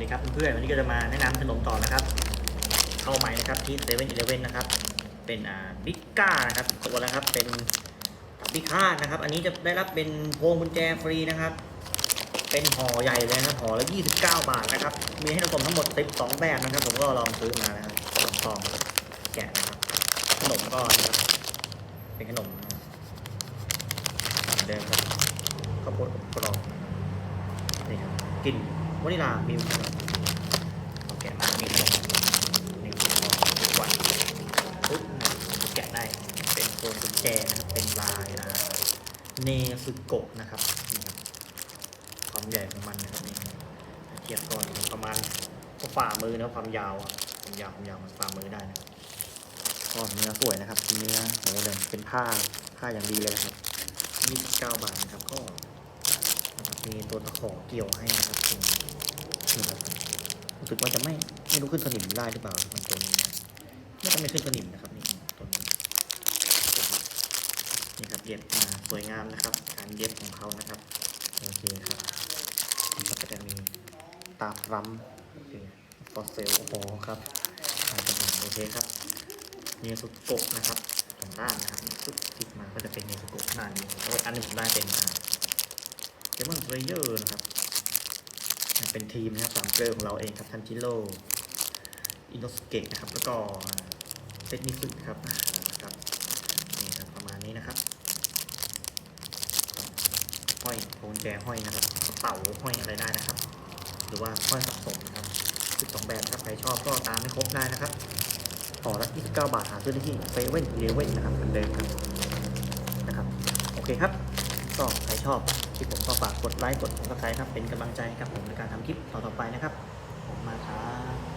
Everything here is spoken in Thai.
ดีครับเพื่อนๆวันนี้ก็จะมาแนะนำขนมต่อนะครับเข้าใหม่นะครับที่เซเว่นอีเลฟเว่นนะครับ เป็นอ่าบิ๊กก้านะครับตัวแล้วครับเป็นบิ๊กค่านะครับ อันนี้จะได้รับเป็นพวงกุญแจฟรีนะครับ เป็นห่อใหญ่เลยนะครับห่อละ29 บาทนะครับ มีให้เราส่งทั้งหมด12แบบนะครับ ผมก็ลองซื้อมานะครับสองซองแกะนะครับขนมก็นะครับเป็นขนมเหมือนเดิมครับข้าวโพดกรอบนี่ครับกลิ่น วานิลามิลค์ครับเอาแกะมามีขนมนี่ครับทุกวันปุ๊บแกะได้เป็นพวงกุญแจนะครับ เป็นลายอ่าเนซึโกะนะครับนี่ครับความใหญ่ของมันนะครับนี่เทียบก่อนประมาณฝ่ามือนะความยาวอะความยาวความยาวมันฝ่ามือได้นะครับก็เนื้อสวยนะครับเนื้อโหเดินเป็นผ้าผ้าอย่างดีเลยนะครับ29บาทนะครับก็นะครับมีตัวตะขอเกี่ยวให้นะครับต รู้สึกว่าจะไม่ไม่รู้ขึ้นสนิมได้หรือเปล่ามันตัวนี้นะน่าจะไม่ขึ้นสนิมนะครับนี่ตัวนี้นี่ครับเย็บมาสวยงามนะครับ การเย็บของเขานะครับโอเคครับมันก็จะมีตาพรัมโอเคฟอเซลโอ้โหครับมาเป็นอโอเคครับเนสุโกะนะครับตรงด้านนะครับซุปติดมาก็จะเป็นเนสุโกะด้านนี้แล้วอันนึงผมได้เป็นเดมอนเทรเยอร์นะครับ เป็นทีมนะครับสามเกลอของเราเองครับทันจิโร่อินโนสเกะนะครับ แล้วก็เซตมิสึนครับนะครับนี่ครับประมาณนี้นะครับห้อยพวงแจห้อยนะครับกระเป๋าห้อยอะไรได้นะครับ หรือว่าห้อยสะสมนะครับ12แบบนะครับใครชอบก็ตามให้ครบได้นะครับต่อละ29 บาทหาซื้อได้ที่เซเว่นเลเว่นนะครับเหมือนเดิมครับนะครับ โอเคครับ ก็ใครชอบที่ผมก็ฝากกดไลค์กดผมกระไครครับเป็นกำลังใจครับผมในการทำคลิปต่อๆไปนะครับ ผมมาครับ